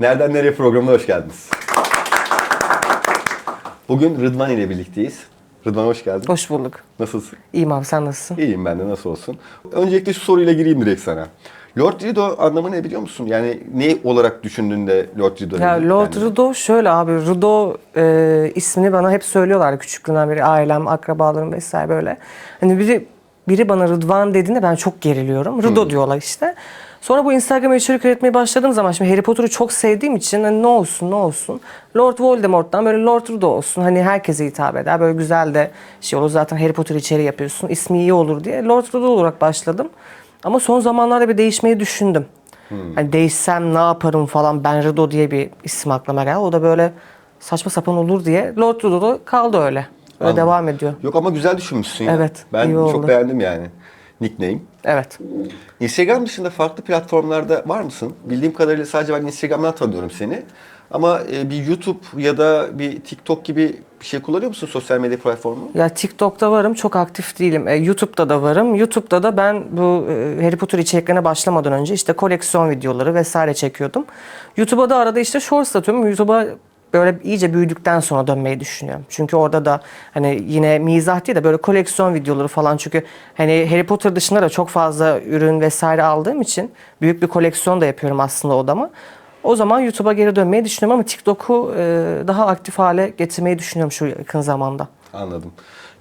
Nereden Nereye programına hoş geldiniz. Bugün Rıdvan ile birlikteyiz. Rıdvan hoş geldin. Hoş bulduk. Nasılsın? İyiyim abi sen nasılsın? İyiyim ben de nasıl olsun. Öncelikle şu soruyla gireyim direkt sana. Lord Rido anlamı ne biliyor musun? Yani ne olarak düşündüğünde Lord Rido? Ya dedin? Lord Yani- Rudo şöyle abi Rudo e, ismini bana hep söylüyorlar küçüklüğümden beri ailem, akrabalarım vesaire böyle. Hani biri biri bana Rıdvan dediğinde ben çok geriliyorum. Rudo diyorlar işte. Sonra bu Instagram'a içerik üretmeye başladığım zaman şimdi Harry Potter'ı çok sevdiğim için hani ne olsun ne olsun. Lord Voldemort'tan böyle Lord Rudo olsun. Hani herkese hitap eder. Böyle güzel de şey olur zaten Harry Potter içeri yapıyorsun. İsmi iyi olur diye Lord Rudo olarak başladım. Ama son zamanlarda bir değişmeyi düşündüm. Hani değişsem ne yaparım falan ben Rudo diye bir isim aklıma geldi. O da böyle saçma sapan olur diye Lord Rudo kaldı öyle. Öyle Anladım. devam ediyor. Yok ama güzel düşünmüşsün ya. Evet, Ben çok oldu. beğendim yani. Nickname. Evet. Instagram dışında farklı platformlarda var mısın? Bildiğim kadarıyla sadece ben Instagram'dan tanıyorum seni. Ama e, bir YouTube ya da bir TikTok gibi bir şey kullanıyor musun sosyal medya platformu? Ya TikTok'ta varım çok aktif değilim. E, YouTube'da da varım. YouTube'da da ben bu e, Harry Potter içeriklerine başlamadan önce işte koleksiyon videoları vesaire çekiyordum. YouTube'a da arada işte shorts atıyorum. YouTube'a böyle iyice büyüdükten sonra dönmeyi düşünüyorum. Çünkü orada da hani yine mizah değil de böyle koleksiyon videoları falan çünkü hani Harry Potter dışında da çok fazla ürün vesaire aldığım için büyük bir koleksiyon da yapıyorum aslında odama. O zaman YouTube'a geri dönmeyi düşünüyorum ama TikTok'u e, daha aktif hale getirmeyi düşünüyorum şu yakın zamanda. Anladım.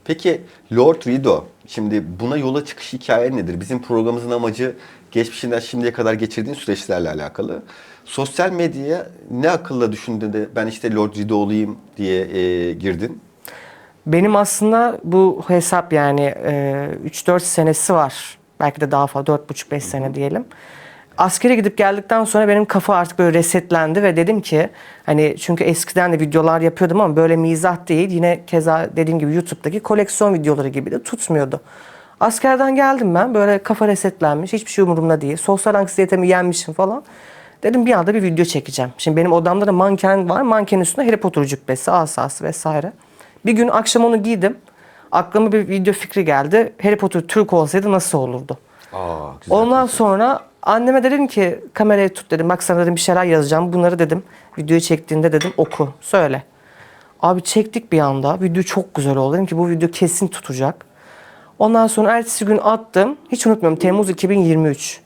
Peki Lord Rido, şimdi buna yola çıkış hikayen nedir? Bizim programımızın amacı geçmişinden şimdiye kadar geçirdiğin süreçlerle alakalı. Sosyal medyaya ne akılla düşündün de ben işte Lord Rido olayım diye e, girdin? Benim aslında bu hesap yani e, 3-4 senesi var. Belki de daha fazla 4,5-5 sene diyelim. Askere gidip geldikten sonra benim kafa artık böyle resetlendi ve dedim ki hani çünkü eskiden de videolar yapıyordum ama böyle mizah değil yine keza dediğim gibi YouTube'daki koleksiyon videoları gibi de tutmuyordu. Askerden geldim ben böyle kafa resetlenmiş hiçbir şey umurumda değil. Sosyal anksiyetemi yenmişim falan. Dedim bir anda bir video çekeceğim. Şimdi benim odamda da manken var. Mankenin üstünde Harry Potter cübbesi, asası vesaire. Bir gün akşam onu giydim. Aklıma bir video fikri geldi. Harry Potter Türk olsaydı nasıl olurdu? Aa, güzel. Ondan sonra anneme dedim ki kamerayı tut dedim. Bak sana dedim bir şeyler yazacağım. Bunları dedim videoyu çektiğinde dedim oku söyle. Abi çektik bir anda. Video çok güzel oldu. Dedim ki bu video kesin tutacak. Ondan sonra ertesi gün attım. Hiç unutmuyorum Temmuz 2023.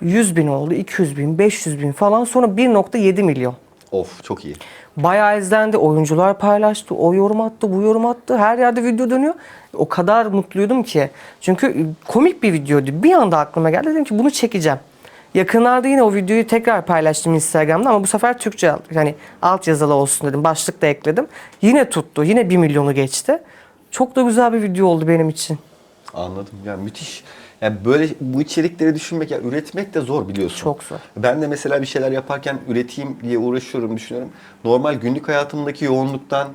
100 bin oldu, 200 bin, 500 bin falan. Sonra 1.7 milyon. Of çok iyi. Bayağı izlendi. Oyuncular paylaştı. O yorum attı, bu yorum attı. Her yerde video dönüyor. O kadar mutluydum ki. Çünkü komik bir videoydu. Bir anda aklıma geldi. Dedim ki bunu çekeceğim. Yakınlarda yine o videoyu tekrar paylaştım Instagram'da ama bu sefer Türkçe yani alt yazılı olsun dedim. Başlık da ekledim. Yine tuttu. Yine 1 milyonu geçti. Çok da güzel bir video oldu benim için. Anladım. Ya müthiş. Yani böyle bu içerikleri düşünmek, ya üretmek de zor biliyorsun. Çok zor. Ben de mesela bir şeyler yaparken üreteyim diye uğraşıyorum, düşünüyorum. Normal günlük hayatımdaki yoğunluktan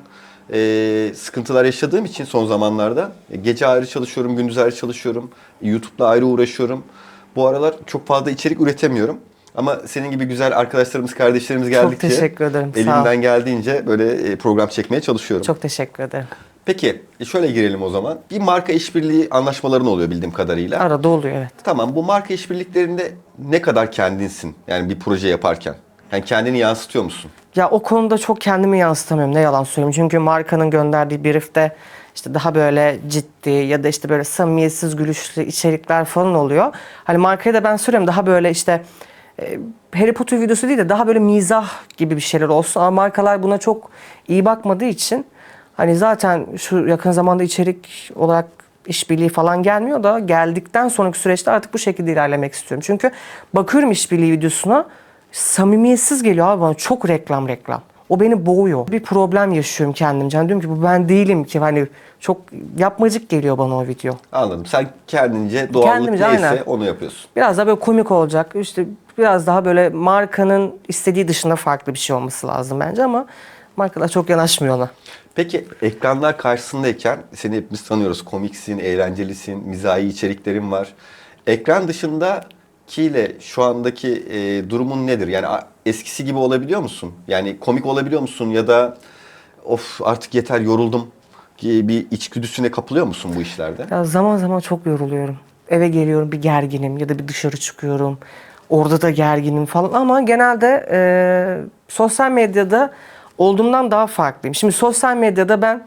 e, sıkıntılar yaşadığım için son zamanlarda e, gece ayrı çalışıyorum, gündüz ayrı çalışıyorum. YouTube'la ayrı uğraşıyorum. Bu aralar çok fazla içerik üretemiyorum. Ama senin gibi güzel arkadaşlarımız, kardeşlerimiz geldikçe teşekkür ederim, sağ ol. elimden geldiğince böyle e, program çekmeye çalışıyorum. Çok teşekkür ederim. Peki e, şöyle girelim o zaman. Bir marka işbirliği anlaşmaların oluyor bildiğim kadarıyla. Arada oluyor evet. Tamam bu marka işbirliklerinde ne kadar kendinsin? Yani bir proje yaparken. Yani kendini yansıtıyor musun? Ya o konuda çok kendimi yansıtamıyorum ne yalan söyleyeyim. Çünkü markanın gönderdiği briefte işte daha böyle ciddi ya da işte böyle samimiyetsiz gülüşlü içerikler falan oluyor. Hani markaya da ben söylüyorum daha böyle işte e, Harry Potter videosu değil de daha böyle mizah gibi bir şeyler olsun. Ama markalar buna çok iyi bakmadığı için hani zaten şu yakın zamanda içerik olarak işbirliği falan gelmiyor da geldikten sonraki süreçte artık bu şekilde ilerlemek istiyorum. Çünkü bakıyorum işbirliği videosuna samimiyetsiz geliyor abi bana çok reklam reklam. O beni boğuyor. Bir problem yaşıyorum kendimce. Hani diyorum ki bu ben değilim ki. Hani çok yapmacık geliyor bana o video. Anladım. Sen kendince doğallık Kendimce, neyse aynen. onu yapıyorsun. Biraz daha böyle komik olacak. İşte biraz daha böyle markanın istediği dışında farklı bir şey olması lazım bence ama markalar çok yanaşmıyor ona. Peki ekranlar karşısındayken seni hepimiz tanıyoruz. Komiksin, eğlencelisin, mizahi içeriklerin var. Ekran dışındakiyle şu andaki e, durumun nedir? Yani eskisi gibi olabiliyor musun? Yani komik olabiliyor musun ya da of artık yeter yoruldum gibi bir içgüdüsüne kapılıyor musun bu işlerde? Ya zaman zaman çok yoruluyorum. Eve geliyorum bir gerginim ya da bir dışarı çıkıyorum. Orada da gerginim falan ama genelde e, sosyal medyada olduğumdan daha farklıyım. Şimdi sosyal medyada ben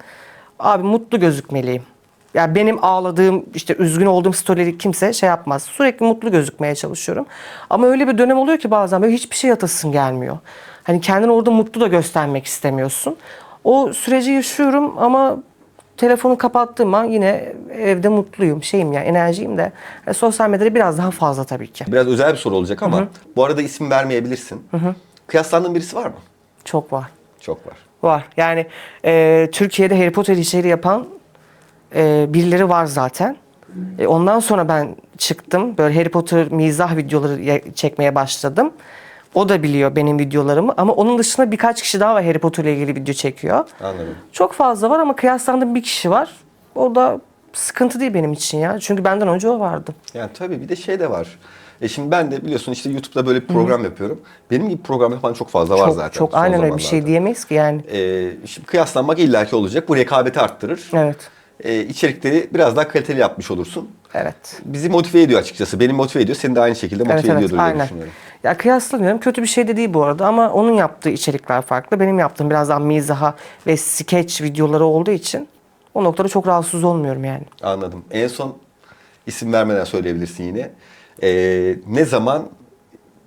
abi mutlu gözükmeliyim. Ya benim ağladığım, işte üzgün olduğum storyleri kimse şey yapmaz. Sürekli mutlu gözükmeye çalışıyorum. Ama öyle bir dönem oluyor ki bazen böyle hiçbir şey atasın gelmiyor. Hani kendini orada mutlu da göstermek istemiyorsun. O süreci yaşıyorum ama telefonu kapattığım an yine evde mutluyum, şeyim ya, enerjiyim de. E, sosyal medyada biraz daha fazla tabii ki. Biraz özel bir soru olacak ama bu arada isim vermeyebilirsin. Kıyaslandığın birisi var mı? Çok var. Çok var. Var. Yani e, Türkiye'de Harry Potter içeriği yapan e, birileri var zaten. E, ondan sonra ben çıktım. Böyle Harry Potter mizah videoları çekmeye başladım. O da biliyor benim videolarımı ama onun dışında birkaç kişi daha var Harry Potter ile ilgili video çekiyor. Anladım. Çok fazla var ama kıyaslandığım bir kişi var. O da sıkıntı değil benim için ya. Çünkü benden önce o vardı. Yani tabii bir de şey de var. E şimdi ben de biliyorsun işte YouTube'da böyle bir program yapıyorum. Benim gibi program yapan çok fazla var çok zaten. çok aynen öyle bir şey diyemeyiz ki yani. E, şimdi kıyaslanmak illaki olacak. Bu rekabeti arttırır. Evet. E, içerikleri biraz daha kaliteli yapmış olursun. Evet. Bizi motive ediyor açıkçası. Beni motive ediyor. Seni de aynı şekilde motive Evet evet ediyordur diye aynen. düşünüyorum. Ya kıyaslamıyorum. Kötü bir şey de değil bu arada ama onun yaptığı içerikler farklı. Benim yaptığım biraz daha mizaha ve sketch videoları olduğu için o noktada çok rahatsız olmuyorum yani. Anladım. En son isim vermeden söyleyebilirsin yine. E, ne zaman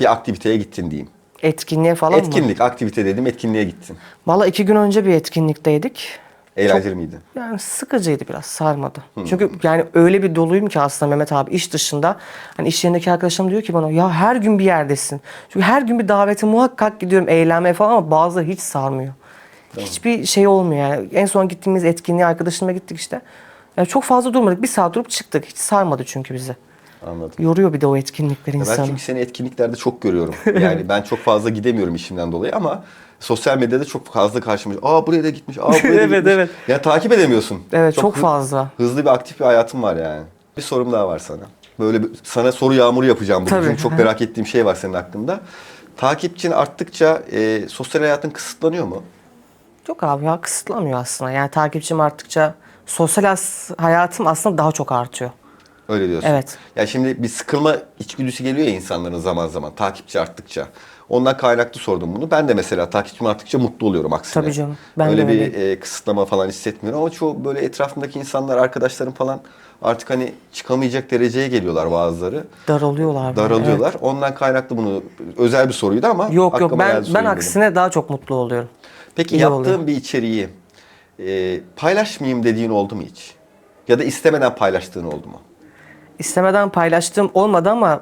bir aktiviteye gittin diyeyim. Etkinliğe falan mı? Etkinlik, aktivite dedim etkinliğe gittin. Valla iki gün önce bir etkinlikteydik. Eğlenceli miydi? Yani sıkıcıydı biraz sarmadı. Çünkü yani öyle bir doluyum ki aslında Mehmet abi iş dışında. Hani iş yerindeki arkadaşım diyor ki bana ya her gün bir yerdesin. Çünkü her gün bir davete muhakkak gidiyorum eğlenmeye falan ama bazıları hiç sarmıyor. Hiçbir şey olmuyor yani. En son gittiğimiz etkinliğe arkadaşımla gittik işte. Yani çok fazla durmadık. Bir saat durup çıktık. Hiç sarmadı çünkü bizi. Anladım. Yoruyor bir de o etkinlikler Ben insanı. çünkü seni etkinliklerde çok görüyorum. Yani ben çok fazla gidemiyorum işimden dolayı ama sosyal medyada çok fazla karşıma. Aa buraya da gitmiş. Aa buraya da Evet, gitmiş. evet. Ya takip edemiyorsun. Evet çok, hı- fazla. Hızlı bir aktif bir hayatım var yani. Bir sorum daha var sana. Böyle bir, sana soru yağmuru yapacağım bugün. Tabii. Çok merak ettiğim şey var senin hakkında. Takipçin arttıkça e, sosyal hayatın kısıtlanıyor mu? Yok abi ya kısıtlamıyor aslında. Yani takipçim arttıkça sosyal hayatım aslında daha çok artıyor. Öyle diyorsun. Evet. Ya şimdi bir sıkılma içgüdüsü geliyor ya insanların zaman zaman takipçi arttıkça. Ondan kaynaklı sordum bunu. Ben de mesela takipçim arttıkça mutlu oluyorum aksine. Tabii canım, ben de Öyle bir e, kısıtlama falan hissetmiyorum ama çoğu böyle etrafımdaki insanlar, arkadaşlarım falan artık hani çıkamayacak dereceye geliyorlar bazıları. Daralıyorlar. Daralıyorlar. Ondan kaynaklı bunu özel bir soruydu ama evet. Yok yok ben ben sorayım dedim. aksine daha çok mutlu oluyorum. Peki iyi yaptığın oluyor. bir içeriği e, paylaşmayayım dediğin oldu mu hiç? Ya da istemeden paylaştığın oldu mu? İstemeden paylaştığım olmadı ama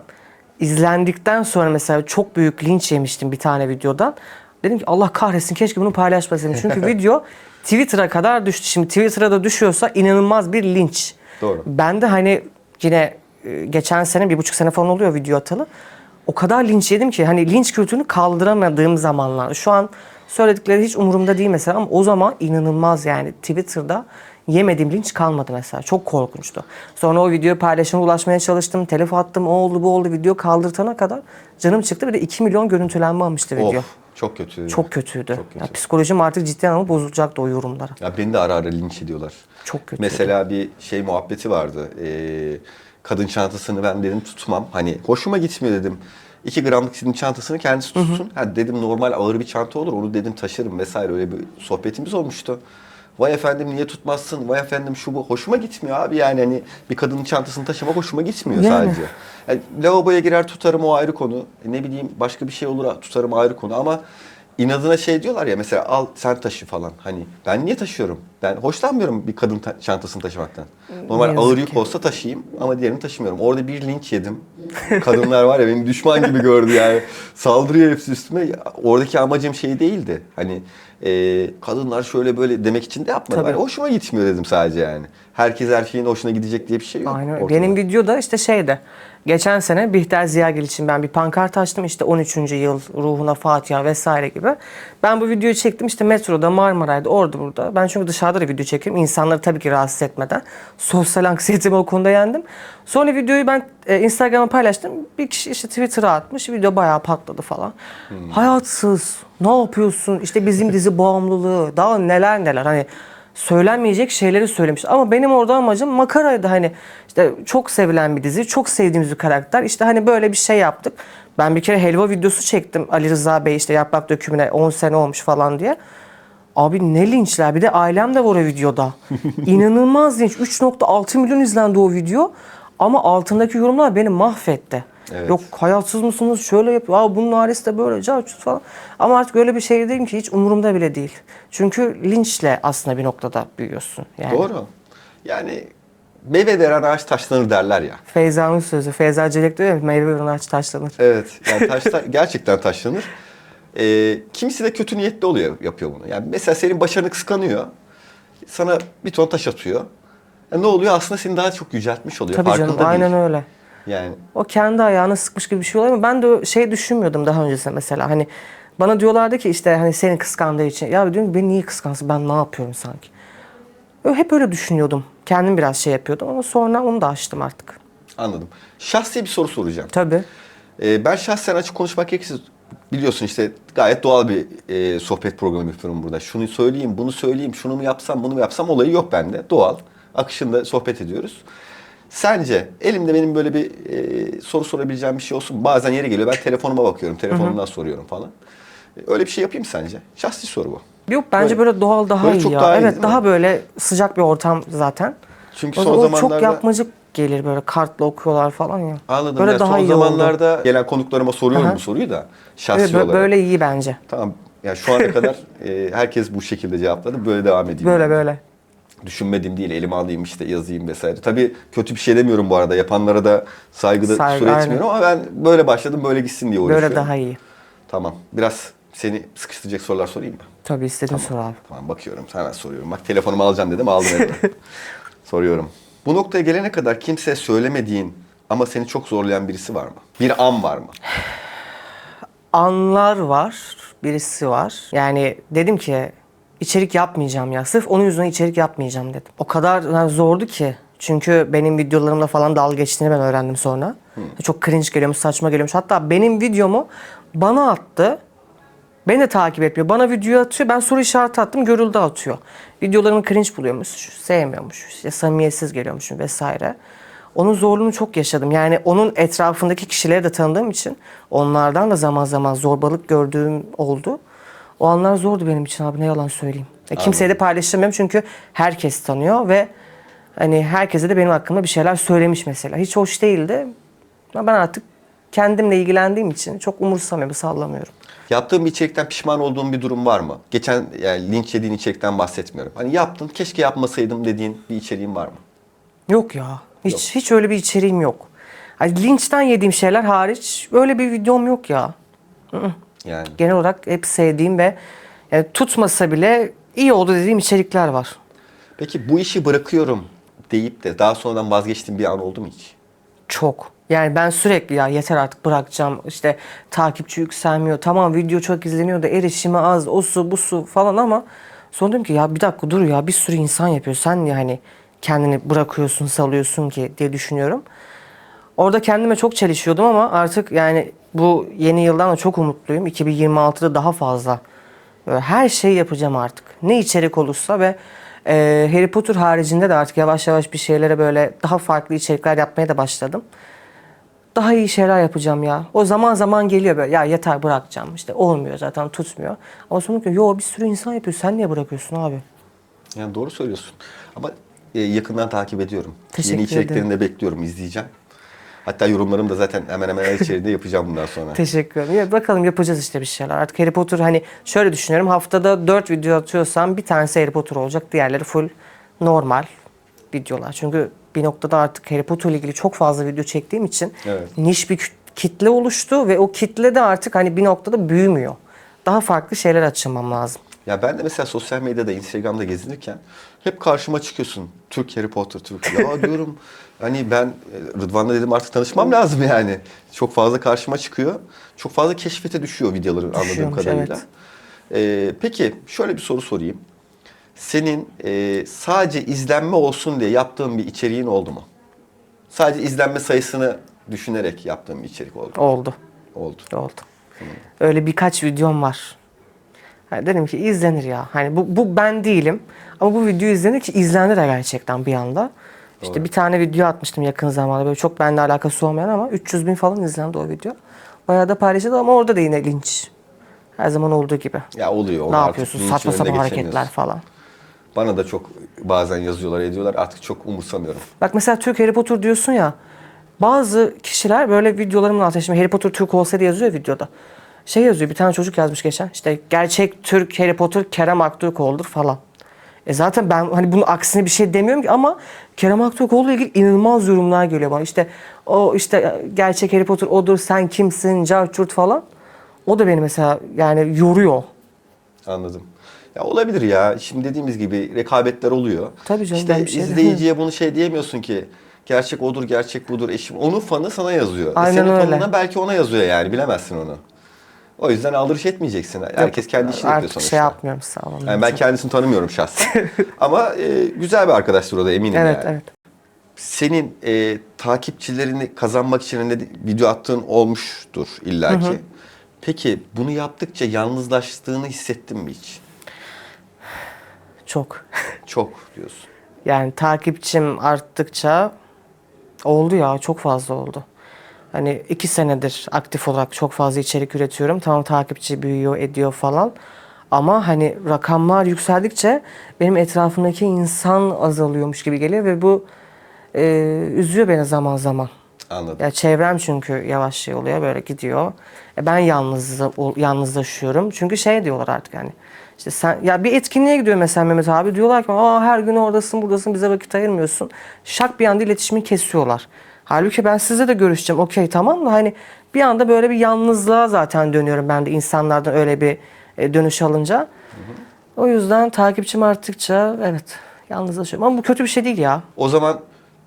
izlendikten sonra mesela çok büyük linç yemiştim bir tane videodan. Dedim ki Allah kahretsin keşke bunu paylaşmasaydım. Çünkü video Twitter'a kadar düştü. Şimdi Twitter'a da düşüyorsa inanılmaz bir linç. Doğru. Ben de hani yine e, geçen sene bir buçuk sene falan oluyor video atalı. O kadar linç yedim ki hani linç kültürünü kaldıramadığım zamanlar. Şu an söyledikleri hiç umurumda değil mesela ama o zaman inanılmaz yani Twitter'da yemediğim linç kalmadı mesela. Çok korkunçtu. Sonra o videoyu paylaşıma ulaşmaya çalıştım. Telef attım. O oldu bu oldu. Video kaldırtana kadar canım çıktı. Bir de 2 milyon görüntülenme almıştı video. Of çok kötü. Çok kötüydü. Çok kötü. Ya, psikolojim artık ciddi anlamda bozulacaktı o yorumlara. Ya beni de ara ara linç ediyorlar. Çok kötü. Mesela bir şey muhabbeti vardı. Ee, kadın çantasını ben dedim tutmam. Hani hoşuma gitmiyor dedim. 2 gramlık sizin çantasını kendisi tutsun. Ha dedim normal ağır bir çanta olur. Onu dedim taşırım vesaire öyle bir sohbetimiz olmuştu. Vay efendim niye tutmazsın? Vay efendim şu bu. Hoşuma gitmiyor abi yani hani bir kadının çantasını taşımak hoşuma gitmiyor Yani. sadece. Yani lavaboya girer tutarım o ayrı konu. E ne bileyim başka bir şey olur tutarım ayrı konu ama inadına şey diyorlar ya mesela al sen taşı falan. Hani ben niye taşıyorum? Ben hoşlanmıyorum bir kadın ta- çantasını taşımaktan. Normal yazık ağır yük ki. olsa taşıyayım ama diğerini taşımıyorum. Orada bir linç yedim. Kadınlar var ya beni düşman gibi gördü yani. Saldırıyor hepsi üstüme. Ya, Oradaki amacım şey değildi. Hani e, kadınlar şöyle böyle demek için de yapmadım. Tabii. Hani hoşuma gitmiyor dedim sadece yani. Herkes her şeyin hoşuna gidecek diye bir şey yok. Aynen öyle. ortada. Benim videoda işte şeyde geçen sene Bihter Ziyagil için ben bir pankart açtım işte 13. yıl ruhuna Fatiha vesaire gibi. Ben bu videoyu çektim işte metroda Marmaray'da orada burada. Ben çünkü dışarıda da video çekiyorum. İnsanları tabii ki rahatsız etmeden. Sosyal anksiyetemi o konuda yendim. Sonra videoyu ben e, Instagram'a paylaştım. Bir kişi işte Twitter'a atmış. Video bayağı patladı falan. Hayatsız. Ne yapıyorsun? İşte bizim dizi bağımlılığı. Daha neler neler. Hani söylenmeyecek şeyleri söylemiş. Ama benim orada amacım makaraydı hani işte çok sevilen bir dizi, çok sevdiğimiz bir karakter. İşte hani böyle bir şey yaptık. Ben bir kere helva videosu çektim Ali Rıza Bey işte yaprak dökümüne 10 sene olmuş falan diye. Abi ne linçler bir de ailem de var o videoda. İnanılmaz linç. 3.6 milyon izlendi o video. Ama altındaki yorumlar beni mahvetti. Evet. Yok hayatsız mısınız şöyle yapıyor. Aa bunun ailesi de böyle carçut falan. Ama artık öyle bir şey değilim ki hiç umurumda bile değil. Çünkü linçle aslında bir noktada büyüyorsun. Yani. Doğru. Yani meyve veren ağaç taşlanır derler ya. Feyza'nın sözü. Feyza Celek diyor ya meyve veren ağaç taşlanır. Evet. Yani taşlar gerçekten taşlanır. Ee, kimisi de kötü niyetli oluyor, yapıyor bunu. Yani mesela senin başarını kıskanıyor. Sana bir ton taş atıyor. Ya ne oluyor? Aslında seni daha çok yüceltmiş oluyor. Tabii Farkında canım değil. aynen öyle. Yani O kendi ayağına sıkmış gibi bir şey oluyor ama ben de şey düşünmüyordum daha öncesinde mesela hani bana diyorlardı ki işte hani seni kıskandığı için ya diyorum beni niye kıskansın ben ne yapıyorum sanki. Öyle- Hep öyle düşünüyordum. Kendim biraz şey yapıyordum ama sonra onu da açtım artık. anladım. Şahsi bir soru soracağım. Tabii. Ee, ben şahsen açık konuşmak gerekirse biliyorsun işte gayet doğal bir e, sohbet programı yapıyorum burada. Şunu söyleyeyim, bunu söyleyeyim, şunu mu yapsam, bunu mu yapsam olayı yok bende. Doğal. Akışında sohbet ediyoruz. Sence elimde benim böyle bir e, soru sorabileceğim bir şey olsun. Bazen yeri geliyor ben telefonuma bakıyorum, telefonumdan soruyorum falan. E, Öyle bir şey yapayım sence? Şahsi soru bu. Yok bence böyle, doğal daha böyle iyi çok ya. daha iyi evet daha mi? böyle sıcak bir ortam zaten. Çünkü O son zamanlarda... çok yapmacık gelir böyle kartla okuyorlar falan ya. Anladım. Böyle ya, daha son iyi oldu. zamanlarda gelen konuklarıma soruyorum Aha. bu soruyu da. Şahsi Evet, olarak. böyle iyi bence. Tamam. Yani şu ana kadar e, herkes bu şekilde cevapladı. Böyle devam edeyim. Böyle yani. böyle. Düşünmediğim değil, elime alayım işte yazayım vesaire. Tabii kötü bir şey demiyorum bu arada. Yapanlara da saygıda Saygı, aynen. etmiyorum ama ben böyle başladım, böyle gitsin diye uğraşıyorum. Böyle daha iyi. Tamam. Biraz seni sıkıştıracak sorular sorayım mı? Tabii istediğin soru abi. Tamam bakıyorum. Hemen soruyorum. Bak telefonumu alacağım dedim, aldım elime. Soruyorum. Bu noktaya gelene kadar kimseye söylemediğin ama seni çok zorlayan birisi var mı? Bir an var mı? anlar var. Birisi var. Yani dedim ki içerik yapmayacağım ya. Sırf onun yüzünden içerik yapmayacağım dedim. O kadar yani zordu ki. Çünkü benim videolarımda falan dalga geçtiğini ben öğrendim sonra. Çok cringe geliyormuş, saçma geliyormuş. Hatta benim videomu bana attı. Beni de takip etmiyor. Bana video atıyor. Ben soru işareti attım. Görüldü atıyor. Videolarımı cringe buluyormuş. Sevmiyormuş. işte samimiyetsiz geliyormuşum vesaire. Onun zorluğunu çok yaşadım. Yani onun etrafındaki kişileri de tanıdığım için onlardan da zaman zaman zorbalık gördüğüm oldu. O anlar zordu benim için abi ne yalan söyleyeyim. E, kimseye de paylaşamıyorum çünkü herkes tanıyor ve hani herkese de benim hakkımda bir şeyler söylemiş mesela. Hiç hoş değildi. Ama ben artık kendimle ilgilendiğim için çok umursamıyorum, sallamıyorum. Yaptığın bir içerikten pişman olduğun bir durum var mı? Geçen yani linç yediğin içerikten bahsetmiyorum. Hani yaptın, keşke yapmasaydım dediğin bir içeriğin var mı? Yok ya. Hiç hiç öyle bir içeriğim yok. Hani linçten yediğim şeyler hariç öyle bir videom yok ya. Yani Genel olarak hep sevdiğim ve yani tutmasa bile iyi oldu dediğim içerikler var. Peki bu işi bırakıyorum deyip de daha sonradan vazgeçtiğin bir an oldu mu hiç? Çok. Yani ben sürekli ya yeter artık bırakacağım. İşte takipçi yükselmiyor. Tamam video çok izleniyor da erişimi az. O su bu su falan ama sonra dedim ki ya bir dakika dur ya bir sürü insan yapıyor. Sen yani kendini bırakıyorsun salıyorsun ki diye düşünüyorum. Orada kendime çok çelişiyordum ama artık yani bu yeni yıldan da çok umutluyum. 2026'da daha fazla böyle her şeyi yapacağım artık. Ne içerik olursa ve e, Harry Potter haricinde de artık yavaş yavaş bir şeylere böyle daha farklı içerikler yapmaya da başladım. Daha iyi şeyler yapacağım ya. O zaman zaman geliyor böyle ya yeter bırakacağım işte olmuyor zaten tutmuyor. Ama sonra diyor yo bir sürü insan yapıyor sen niye bırakıyorsun abi? Yani doğru söylüyorsun. Ama e, yakından takip ediyorum. Teşekkür Yeni içeriklerini de bekliyorum, izleyeceğim. Hatta yorumlarımı da zaten hemen hemen her içeriğinde yapacağım bundan sonra. Teşekkür ederim. Ya bakalım yapacağız işte bir şeyler. Artık Harry Potter hani şöyle düşünüyorum. Haftada 4 video atıyorsam bir tanesi Harry Potter olacak. Diğerleri full normal videolar. Çünkü bir noktada artık Harry Potter ile ilgili çok fazla video çektiğim için Evet. niş bir kitle oluştu ve o kitle de artık hani bir noktada büyümüyor. Daha farklı şeyler açılmam lazım. Ya ben de mesela sosyal medyada, Instagram'da gezinirken hep karşıma çıkıyorsun. Türk Harry Potter, Türk. Ya diyorum hani ben e, Rıdvan'la dedim artık tanışmam lazım yani. Çok fazla karşıma çıkıyor. Çok fazla keşfete düşüyor videoları anladığım kadarıyla. Ee, peki şöyle bir soru sorayım. Senin e, sadece izlenme olsun diye yaptığın bir içeriğin oldu mu? Sadece izlenme sayısını düşünerek yaptığın bir içerik oldu. mu? Oldu. Oldu. Oldu. Öyle birkaç videom var. Hani dedim ki izlenir ya. Hani bu, bu ben değilim. Ama bu video izlenir ki izlendi de gerçekten bir anda. İşte bir tane video atmıştım yakın zamanda böyle çok benimle alakası olmayan ama 300 bin falan izlendi o video. Bayağı da paylaşıldı ama orada da yine linç. Her zaman olduğu gibi. Ya oluyor. ne yapıyorsun? Saçma sapan hareketler falan. Bana da çok bazen yazıyorlar ediyorlar artık çok umursamıyorum. Bak mesela Türk Harry Potter diyorsun ya. Bazı kişiler böyle videolarımın altına şimdi Harry Potter Türk olsaydı yazıyor ya videoda. Şey yazıyor bir tane çocuk yazmış geçen. İşte gerçek Türk Harry Potter Kerem Aktürkoğlu'dur falan. E zaten ben hani bunun aksine bir şey demiyorum ki ama Kerem Aktürkoğlu'yla ilgili inanılmaz yorumlar geliyor bana. İşte o işte gerçek Harry Potter odur sen kimsin carçurt falan. O da beni mesela yani yoruyor. Anladım. Ya olabilir ya. Şimdi dediğimiz gibi rekabetler oluyor. Tabii canım, İşte şey izleyiciye bunu şey diyemiyorsun ki gerçek odur, gerçek budur eşim. Onun fanı sana yazıyor. E Aynen Senin öyle. fanına belki ona yazıyor yani bilemezsin onu. O yüzden aldırış etmeyeceksin. Herkes kendi işini yapıyor Artık sonuçta. şey yapmıyorum sağ olun. Yani ben kendisini tanımıyorum şahsen. Ama e, güzel bir arkadaştır o da eminim Evet yani. evet. Senin e, takipçilerini kazanmak için önüne video attığın olmuştur illaki. Peki bunu yaptıkça yalnızlaştığını hissettin mi hiç? Çok. Çok diyorsun. Yani takipçim arttıkça oldu ya çok fazla oldu. Hani iki senedir aktif olarak çok fazla içerik üretiyorum. Tamam takipçi büyüyor ediyor falan. Ama hani rakamlar yükseldikçe benim etrafımdaki insan azalıyormuş gibi geliyor ve bu e, üzüyor beni zaman zaman. Anladım. Ya çevrem çünkü yavaş şey oluyor böyle gidiyor. E ben yalnız yalnızlaşıyorum. Çünkü şey diyorlar artık hani işte sen ya bir etkinliğe gidiyor mesela Mehmet abi diyorlar ki Aa, her gün oradasın buradasın bize vakit ayırmıyorsun. Şak bir anda iletişimi kesiyorlar. Halbuki ben sizle de görüşeceğim. Okey tamam da hani bir anda böyle bir yalnızlığa zaten dönüyorum ben de insanlardan öyle bir e, dönüş alınca. O yüzden takipçim arttıkça evet yalnızlaşıyorum. Ama bu kötü bir şey değil ya. O zaman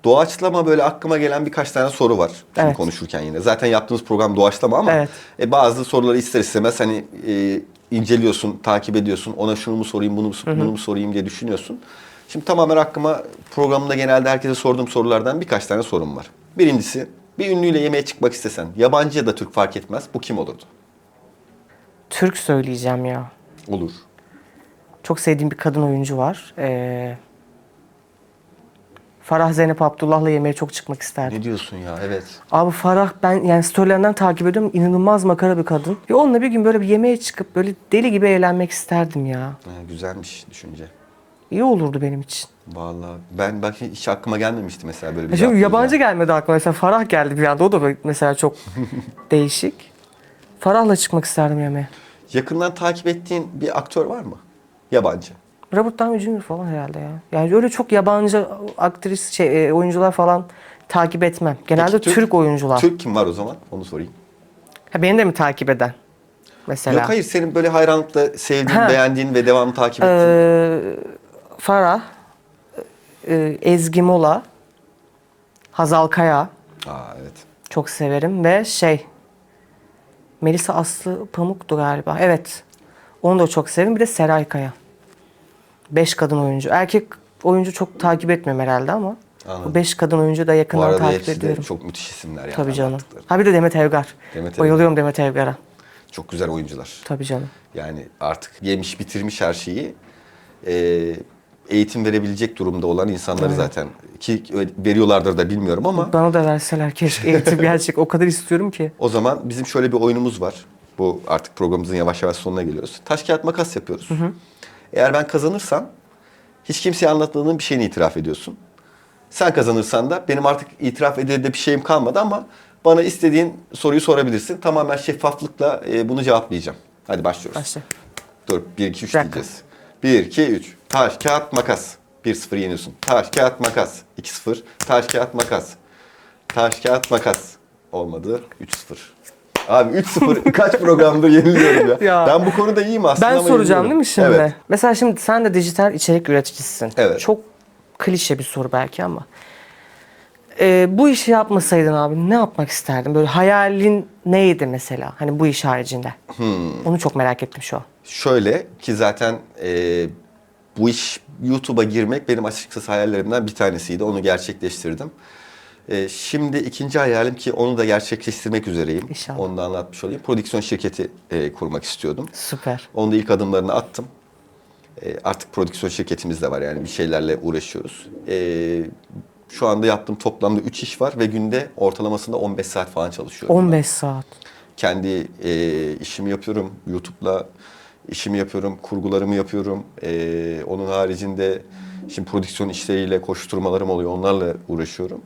doğaçlama böyle aklıma gelen birkaç tane soru var. Şimdi Evet. konuşurken yine. Zaten yaptığımız program doğaçlama ama Evet. e, bazı soruları ister istemez hani e, inceliyorsun, takip ediyorsun. Ona şunu mu sorayım, bunu, mu- bunu mu sorayım diye düşünüyorsun. Şimdi tamamen aklıma programda genelde herkese sorduğum sorulardan birkaç tane sorum var. Birincisi bir ünlüyle yemeğe çıkmak istesen yabancı ya da Türk fark etmez bu kim olurdu? Türk söyleyeceğim ya. Olur. Çok sevdiğim bir kadın oyuncu var. Ee, Farah Zeynep Abdullah'la yemeğe çok çıkmak isterdim. Ne diyorsun ya? Evet. Abi Farah ben yani storylerinden takip ediyorum. İnanılmaz makara bir kadın. Ve onunla bir gün böyle bir yemeğe çıkıp böyle deli gibi eğlenmek isterdim ya. Ha, güzelmiş düşünce. İyi olurdu benim için. Vallahi ben bak hiç aklıma gelmemişti mesela böyle bir Şimdi cevap yabancı gelmedi aklıma. Mesela Farah geldi bir anda. O da mesela çok değişik. Farah'la çıkmak isterdim yemeğe. Yakından takip ettiğin bir aktör var mı? Yabancı. Robert Downey Jr. falan herhalde ya. Yani öyle çok yabancı aktris şey e, oyuncular falan takip etmem. Genelde Peki Türk, oyuncular. Türk kim var o zaman? Onu sorayım. Ha, beni de mi takip eden? Mesela. Yok hayır senin böyle hayranlıkla sevdiğin, Ha. beğendiğin ve devamlı takip ettiğin. Ee, Farah, e, Ezgi Mola, Hazal Kaya Aa evet. çok severim ve şey Melisa Aslı Pamuk'tu galiba. Evet. Onu da çok severim. Bir de Seray Kaya. Beş kadın oyuncu. Erkek oyuncu çok takip etmiyorum herhalde ama Anladım. bu beş kadın oyuncu da Bu yakından arada takip hepsi de ediyorum. çok müthiş isimler yani. Tabii canım. anlattıkları. Ha bir de Demet Evgar. Demet Evgar. Bayılıyorum Demet Evgar'a. Çok güzel oyuncular. Tabii canım. Yani artık yemiş bitirmiş her şeyi. Ee, eğitim verebilecek durumda olan insanları zaten ki veriyorlardır da bilmiyorum ama Bana da verseler keşke eğitim gerçek. O kadar istiyorum ki. o zaman bizim şöyle bir oyunumuz var. Bu artık programımızın yavaş yavaş sonuna geliyoruz. Taş kağıt makas yapıyoruz. Eğer ben kazanırsam hiç kimseye anlatmadığın bir şeyini itiraf ediyorsun. Sen kazanırsan da benim artık itiraf edilde bir şeyim kalmadı ama bana istediğin soruyu sorabilirsin. Tamamen şeffaflıkla e, bunu cevaplayacağım. Hadi başlıyoruz. Başla. Dur 1 2 3 Bir dakika. diyeceğiz. 1 2 3 taş kağıt makas. 1-0 yeniyorsun. Taş kağıt makas. 2-0. Taş kağıt makas. Taş kağıt makas. Olmadı. 3-0. Abi 3-0 kaç programdır yeniliyorum ya. Ya. Ben bu konuda iyiyim aslında Ben ama soracağım yeniliyorum. değil mi şimdi? Evet. Mesela şimdi sen de dijital içerik üreticisisin. Evet. Çok klişe bir soru belki ama. Ee, bu işi yapmasaydın abi ne yapmak isterdin? Böyle hayalin neydi mesela? Hani bu iş haricinde. Hmm. Onu çok merak ettim şu an. Şöyle ki zaten e, bu iş YouTube'a girmek benim açıkçası hayallerimden bir tanesiydi. Onu gerçekleştirdim. Ee, şimdi ikinci hayalim ki onu da gerçekleştirmek üzereyim. İnşallah. Onu da anlatmış olayım. Prodüksiyon şirketi e, kurmak istiyordum. Süper. Onun da ilk adımlarını attım. E, artık prodüksiyon şirketimiz de var yani bir şeylerle uğraşıyoruz. E, şu anda yaptığım toplamda 3 iş var ve günde ortalamasında 15 saat falan çalışıyorum. 15 saat. Kendi e, işimi yapıyorum. YouTube'la işimi yapıyorum. Kurgularımı yapıyorum. E, onun haricinde şimdi prodüksiyon işleriyle koşturmalarım oluyor. Onlarla uğraşıyorum.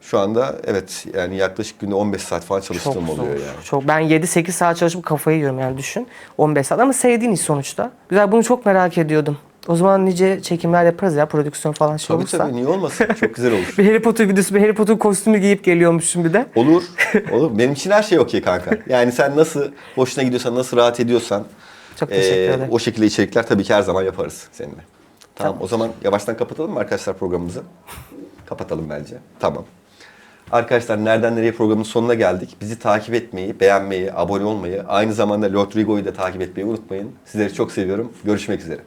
Şu anda evet yani yaklaşık günde 15 saat falan çalıştığım Çok zor. oluyor yani. Çok. Ben 7-8 saat çalışıp kafayı yiyorum yani düşün. 15 saat ama sevdiğin iş sonuçta. Güzel bunu çok merak ediyordum. O zaman nice çekimler yaparız ya prodüksiyon falan şey Tabii olursa. tabii niye olmasın? Çok güzel olur. Bir Harry Potter videosu, bir Harry Potter kostümü giyip geliyormuşum bir de. Olur. Olur. Benim için her şey okey kanka. Yani sen nasıl hoşuna gidiyorsan, nasıl rahat ediyorsan Çok teşekkür eee, ederim. o şekilde içerikler tabii ki her zaman yaparız seninle. Tamam. Tamam. O zaman yavaştan kapatalım mı arkadaşlar programımızı? Kapatalım bence. Tamam. Arkadaşlar Nereden Nereye programının sonuna geldik. Bizi takip etmeyi, beğenmeyi, abone olmayı, aynı zamanda Lord Rigo'yu da takip etmeyi unutmayın. Sizleri çok seviyorum. Görüşmek üzere.